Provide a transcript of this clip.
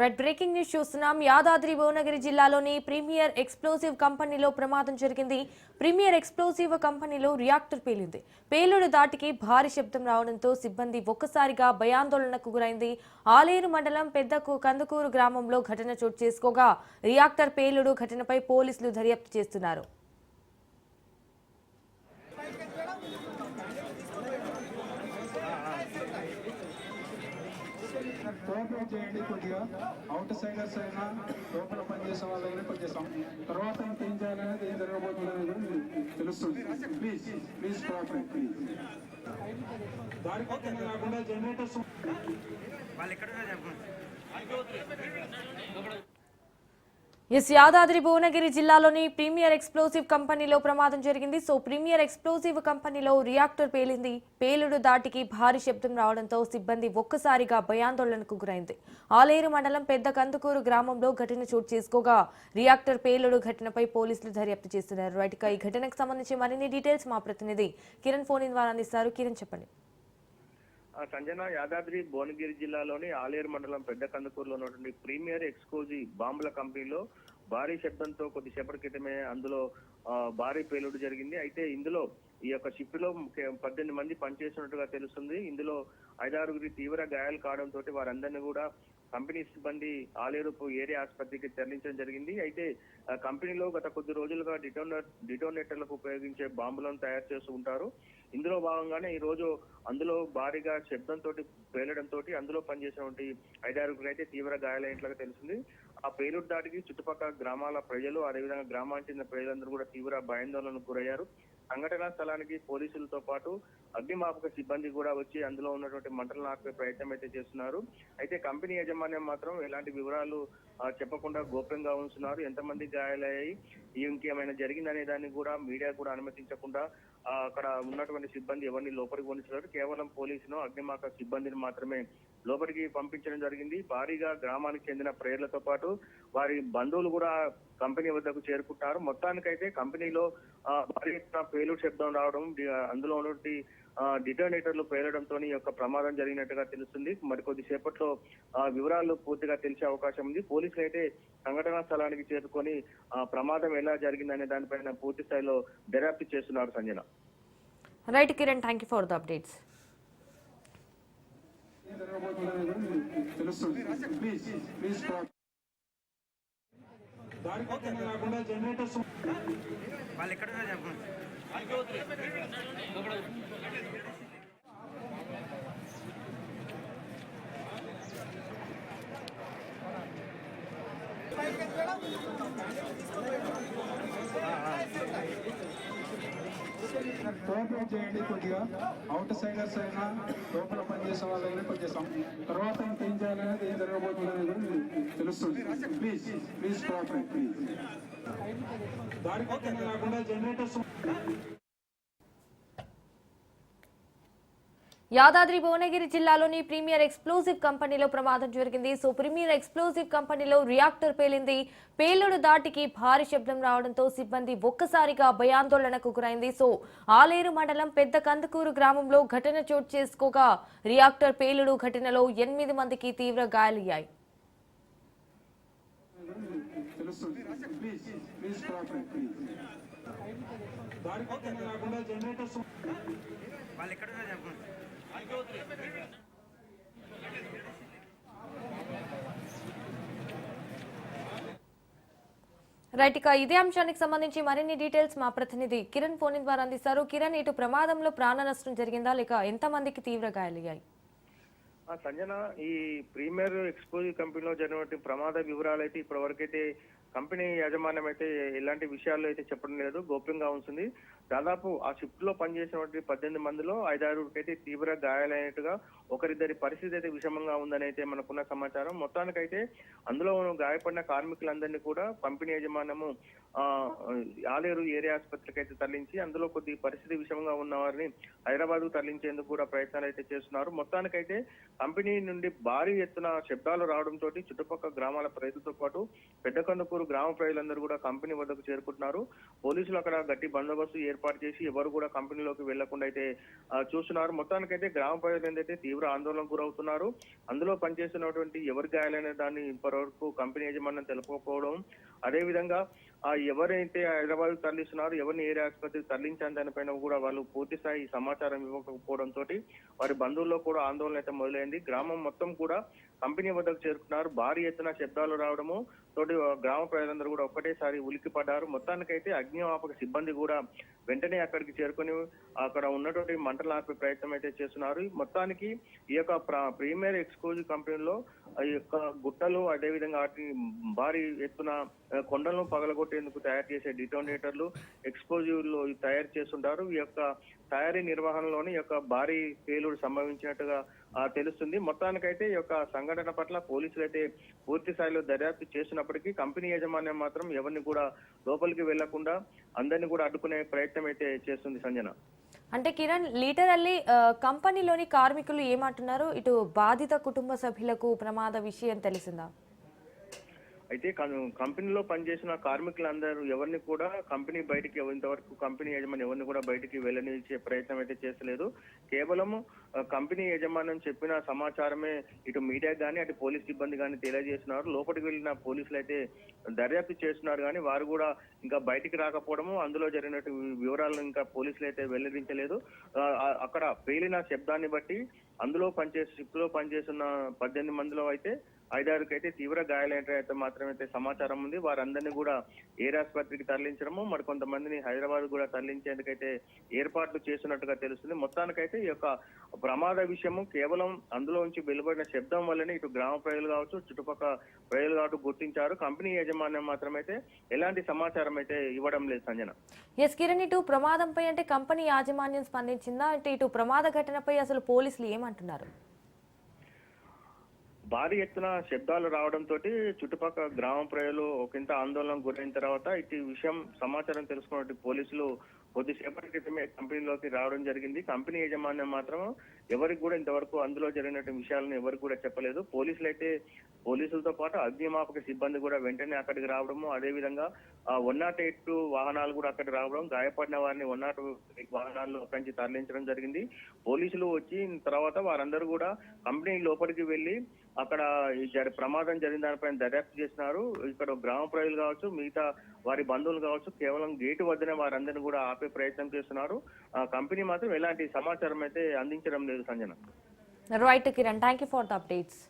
Red breaking news చూస్తున్నాం యాదాద్రి భువనగిరి జిల్లాలోని premier explosive కంపెనీలో ప్రమాదం జరిగింది ప్రీమియర్ ఎక్స్ప్లోసివ్ కంపెనీలో రియాక్టర్ పేలింది పేలుడు దాటికి భారీ శబ్దం రావడంతో సిబ్బంది ఒక్కసారిగా భయాందోళనకు గురైంది ఆలేరు మండలం పెద్ద కందుకూరు గ్రామంలో ఘటన చోటు చేసుకోగా రియాక్టర్ పేలుడు ఘటనపై పోలీసులు దర్యాప్తు చేస్తున్నారు కోఆపరేట్ చేయండి కొద్దిగా అవుట్ సైడర్స్ అయినా లోపల పనిచేసే వాళ్ళైనా కొంచెం తర్వాత ఏం చేయాలనేది ఏం జరగబోతుంది అనేది తెలుస్తుంది ప్లీజ్ ప్లీజ్ కోఆపరేట్ ప్లీజ్ దాని పక్కన కాకుండా జనరేటర్స్ వాళ్ళు ఎక్కడ ఎస్ యాదాద్రి భువనగిరి జిల్లాలోని ప్రీమియర్ ఎక్స్ప్లోసివ్ కంపెనీలో ప్రమాదం జరిగింది సో ప్రీమియర్ ఎక్స్ప్లోసివ్ కంపెనీలో రియాక్టర్ పేలింది పేలుడు దాటికి భారీ శబ్దం రావడంతో సిబ్బంది ఒక్కసారిగా భయాందోళనకు గురైంది ఆలేరు మండలం పెద్ద కందుకూరు గ్రామంలో ఘటన చోటు చేసుకోగా రియాక్టర్ పేలుడు ఘటనపై పోలీసులు దర్యాప్తు చేస్తున్నారు రైట్ ఈ ఘటనకు సంబంధించి మరిన్ని డీటెయిల్స్ మా ప్రతినిధి కిరణ్ ఫోన్ ద్వారా అందిస్తారు కిరణ్ చెప్పండి సంజన యాదాద్రి భువనగిరి జిల్లాలోని ఆలేరు మండలం పెద్ద కందుకూరులో ఉన్నటువంటి ప్రీమియర్ ఎక్స్కోజీ బాంబుల కంపెనీలో భారీ శబ్దంతో కొద్దిసేపటి క్రితమే అందులో భారీ పేలుడు జరిగింది అయితే ఇందులో ఈ యొక్క షిప్ లో పద్దెనిమిది మంది పనిచేస్తున్నట్టుగా తెలుస్తుంది ఇందులో ఐదారుగురి తీవ్ర గాయాలు కావడంతో వారందరినీ కూడా కంపెనీ సిబ్బంది ఆలేరుపు ఏరియా ఆసుపత్రికి తరలించడం జరిగింది అయితే కంపెనీలో గత కొద్ది రోజులుగా డిటోనర్ డిటోనేటర్లకు ఉపయోగించే బాంబులను తయారు చేస్తూ ఉంటారు ఇందులో భాగంగానే ఈ రోజు అందులో భారీగా శబ్దంతో పేలడంతో అందులో పనిచేసినటువంటి ఐదారుగురు అయితే తీవ్ర గాయాలైనట్లుగా తెలిసింది ఆ పేలుడు దాటికి చుట్టుపక్కల గ్రామాల ప్రజలు అదేవిధంగా గ్రామానికి చెందిన ప్రజలందరూ కూడా తీవ్ర భయాందోళనకు గురయ్యారు సంఘటనా స్థలానికి పోలీసులతో పాటు అగ్నిమాపక సిబ్బంది కూడా వచ్చి అందులో ఉన్నటువంటి మంటలను ఆపే ప్రయత్నం అయితే చేస్తున్నారు అయితే కంపెనీ యాజమాన్యం మాత్రం ఎలాంటి వివరాలు చెప్పకుండా గోప్యంగా ఉంచున్నారు ఎంతమంది గాయాలయ్యాయి ఇంకేమైనా జరిగిందనే దాన్ని కూడా మీడియా కూడా అనుమతించకుండా అక్కడ ఉన్నటువంటి సిబ్బంది ఎవరిని లోపలికి ఉంచలేరు కేవలం పోలీసును అగ్నిమాపక సిబ్బందిని మాత్రమే లోపలికి పంపించడం జరిగింది భారీగా గ్రామానికి చెందిన ప్రేయర్లతో పాటు వారి బంధువులు కూడా కంపెనీ వద్దకు చేరుకుంటారు మొత్తానికైతే కంపెనీలో భారీ పేలుడు పేలు శబ్దం రావడం అందులో ఉన్నటువంటి డిటర్నేటర్లు పేలడంతో యొక్క ప్రమాదం జరిగినట్టుగా తెలుస్తుంది మరికొద్ది సేపట్లో వివరాలు పూర్తిగా తెలిసే అవకాశం ఉంది పోలీసులు అయితే సంఘటనా స్థలానికి చేరుకొని ప్రమాదం ఎలా జరిగిందనే దానిపైన పూర్తి స్థాయిలో దర్యాప్తు చేస్తున్నారు Sanjana right Kiran thank you for the updates తెలుస్తుంది ప్లీజ్ ప్లీజ్ దాని పక్కన కాకుండా జనరేటర్స్ వాళ్ళు ఎక్కడ చెప్పండి కోఆపరేట్ చేయండి కొద్దిగా అవుట్ సైడర్స్ అయినా లోపల పనిచేసే వాళ్ళైనా కొద్దిగా తర్వాత ఏం చేయాలనేది ఏం జరగబోతుంది అనేది తెలుస్తుంది ప్లీజ్ ప్లీజ్ కోఆపరేట్ ప్లీజ్ దాని కాకుండా జనరేటర్స్ యాదాద్రి భువనగిరి జిల్లాలోని ప్రీమియర్ ఎక్స్ప్లోజివ్ కంపెనీలో ప్రమాదం జరిగింది సో ప్రీమియర్ ఎక్స్ప్లోజివ్ కంపెనీలో రియాక్టర్ పేలింది పేలుడు దాటికి భారీ శబ్దం రావడంతో సిబ్బంది ఒక్కసారిగా భయాందోళనకు గురైంది సో ఆలేరు మండలం పెద్ద కందుకూరు గ్రామంలో ఘటన చోటు చేసుకోగా రియాక్టర్ పేలుడు ఘటనలో ఎనిమిది మందికి తీవ్ర గాయాలయ్యాయి వాళ్ళు ఎక్కడ రైట్ ఇక ఇదే అంశానికి సంబంధించి మరిన్ని డీటెయిల్స్ మా ప్రతినిధి కిరణ్ ఫోన్ ద్వారా అందిస్తారు కిరణ్ ఇటు ప్రమాదంలో ప్రాణ నష్టం జరిగిందా లేక ఎంత మందికి తీవ్ర గాయాలయ్యాయి సంజన ఈ ప్రీమియర్ ఎక్స్పోజ్ కంపెనీలో జరిగినటువంటి ప్రమాద వివరాలు అయితే ఇప్పటివరకైతే కంపెనీ యాజమాన్యం అయితే ఇలాంటి విషయాల్లో అయితే చెప్పడం లేదు గోప్యంగా ఉంటుంది దాదాపు ఆ షిఫ్ట్ లో పనిచేసినటువంటి పద్దెనిమిది మందిలో ఐదారు అయితే తీవ్ర గాయాలైనట్టుగా ఒకరిద్దరి పరిస్థితి అయితే విషమంగా ఉందని అయితే మనకున్న సమాచారం మొత్తానికైతే అందులో గాయపడిన కార్మికులందరినీ కూడా పంపిణీ యజమానము ఆలేరు ఏరియా ఆసుపత్రికి అయితే తరలించి అందులో కొద్ది పరిస్థితి విషమంగా ఉన్న వారిని హైదరాబాద్ తరలించేందుకు కూడా ప్రయత్నాలు అయితే చేస్తున్నారు మొత్తానికైతే కంపెనీ నుండి భారీ ఎత్తున శబ్దాలు రావడంతో చుట్టుపక్కల గ్రామాల ప్రజలతో పాటు పెద్దకందుకూరు గ్రామ ప్రజలందరూ కూడా కంపెనీ వద్దకు చేరుకుంటున్నారు పోలీసులు అక్కడ గట్టి బందోబస్తు ఏర్పాటు చేసి ఎవరు కూడా కంపెనీలోకి వెళ్లకుండా అయితే చూస్తున్నారు మొత్తానికైతే గ్రామ ప్రజలు ఏంటంటే తీవ్ర తీవ్ర ఆందోళన గురవుతున్నారు అందులో పనిచేస్తున్నటువంటి ఎవరు గాయాలనే దాన్ని ఇప్పటివరకు కంపెనీ యజమానం తెలుపుకోవడం అదేవిధంగా ఆ ఎవరైతే హైదరాబాద్ తరలిస్తున్నారు ఎవరిని ఏరియా ఆసుపత్రికి తరలించాలని దానిపైన కూడా వాళ్ళు పూర్తి స్థాయి సమాచారం ఇవ్వకపోవడంతో వారి బంధువుల్లో కూడా ఆందోళన అయితే మొదలైంది గ్రామం మొత్తం కూడా కంపెనీ వద్దకు చేరుకున్నారు భారీ ఎత్తున శబ్దాలు రావడము తోటి గ్రామ ప్రజలందరూ కూడా ఒక్కటేసారి ఉలికి పడ్డారు మొత్తానికైతే అగ్నిమాపక సిబ్బంది కూడా వెంటనే అక్కడికి చేరుకొని అక్కడ ఉన్నటువంటి మంటలు ఆపే ప్రయత్నం అయితే చేస్తున్నారు మొత్తానికి ఈ యొక్క ప్రీమియర్ ఎక్స్క్లూజివ్ కంపెనీలో ఆ యొక్క గుట్టలు అదేవిధంగా వాటిని భారీ ఎత్తున కొండలను పగలగొట్టేందుకు తయారు చేసే డిటోనేటర్లు ఎక్స్ప్లోజివ్లు తయారు చేస్తుంటారు ఈ యొక్క తయారీ నిర్వహణలోని యొక్క భారీ పేలుడు సంభవించినట్టుగా తెలుస్తుంది మొత్తానికైతే ఈ యొక్క సంఘటన పట్ల పోలీసులు అయితే పూర్తి స్థాయిలో దర్యాప్తు చేసినప్పటికీ కంపెనీ యాజమాన్యం మాత్రం ఎవరిని కూడా లోపలికి వెళ్లకుండా అందరినీ కూడా అడ్డుకునే ప్రయత్నం అయితే చేస్తుంది సంజన అంటే కిరణ్ లీటరల్లీ కంపెనీలోని కార్మికులు ఏమంటున్నారు ఇటు బాధిత కుటుంబ సభ్యులకు ప్రమాద విషయం తెలిసిందా అయితే కంపెనీలో పనిచేసిన కార్మికులందరూ ఎవరిని కూడా కంపెనీ బయటికి ఇంతవరకు కంపెనీ యజమాని ఎవరిని కూడా బయటికి వెళ్ళనిచ్చే ప్రయత్నం అయితే చేస్తలేదు కేవలం కంపెనీ యజమానం చెప్పిన సమాచారమే ఇటు మీడియా కానీ అటు పోలీస్ సిబ్బంది కానీ తెలియజేస్తున్నారు లోపలికి వెళ్ళిన పోలీసులు అయితే దర్యాప్తు చేస్తున్నారు కానీ వారు కూడా ఇంకా బయటికి రాకపోవడము అందులో జరిగినట్టు వివరాలను ఇంకా పోలీసులు అయితే వెల్లడించలేదు అక్కడ పేలిన శబ్దాన్ని బట్టి అందులో పనిచేసి షిప్ లో పనిచేస్తున్న పద్దెనిమిది మందిలో అయితే ఐదారుకి అయితే తీవ్ర గాయాలైనట్లయితే మాత్రమైతే సమాచారం ఉంది వారందరినీ కూడా ఏర్ ఆసుపత్రికి తరలించడము మరి కొంతమందిని హైదరాబాద్ కూడా తరలించేందుకైతే ఏర్పాట్లు చేస్తున్నట్టుగా తెలుస్తుంది మొత్తానికైతే ఈ యొక్క ప్రమాద విషయము కేవలం అందులో నుంచి వెలువడిన శబ్దం వల్లనే ఇటు గ్రామ ప్రజలు కావచ్చు చుట్టుపక్కల ప్రజలు కావచ్చు గుర్తించారు కంపెనీ యాజమాన్యం మాత్రమైతే ఎలాంటి సమాచారం అయితే ఇవ్వడం లేదు సంజన ఎస్ కిరణ్ ఇటు ప్రమాదంపై అంటే కంపెనీ యాజమాన్యం స్పందించిందా అంటే ఇటు ప్రమాద ఘటనపై అసలు పోలీసులు ఏమంటున్నారు భారీ ఎత్తున శబ్దాలు రావడంతో చుట్టుపక్కల గ్రామ ప్రజలు ఒకంత ఆందోళన గురైన తర్వాత ఇటు విషయం సమాచారం తెలుసుకున్న పోలీసులు కొద్దిసేపటి క్రితమే కంపెనీలోకి రావడం జరిగింది కంపెనీ యాజమాన్యం మాత్రం ఎవరికి కూడా ఇంతవరకు అందులో జరిగినటువంటి విషయాలను ఎవరికి కూడా చెప్పలేదు పోలీసులు అయితే పోలీసులతో పాటు అగ్నిమాపక సిబ్బంది కూడా వెంటనే అక్కడికి రావడము అదేవిధంగా వన్ నాట్ ఎయిట్ వాహనాలు కూడా అక్కడికి రావడం గాయపడిన వారిని వన్ నాట్ వాహనాల్లో అక్కడి నుంచి తరలించడం జరిగింది పోలీసులు వచ్చిన తర్వాత వారందరూ కూడా కంపెనీ లోపలికి వెళ్ళి అక్కడ ప్రమాదం జరిగిన దానిపైన దర్యాప్తు చేసినారు ఇక్కడ గ్రామ ప్రజలు కావచ్చు మిగతా వారి బంధువులు కావచ్చు కేవలం గేటు వద్దనే వారందరినీ కూడా ఆపే ప్రయత్నం చేస్తున్నారు కంపెనీ మాత్రం ఎలాంటి సమాచారం అయితే అందించడం లేదు Sanjana. Right, Kiran. Thank you for the updates.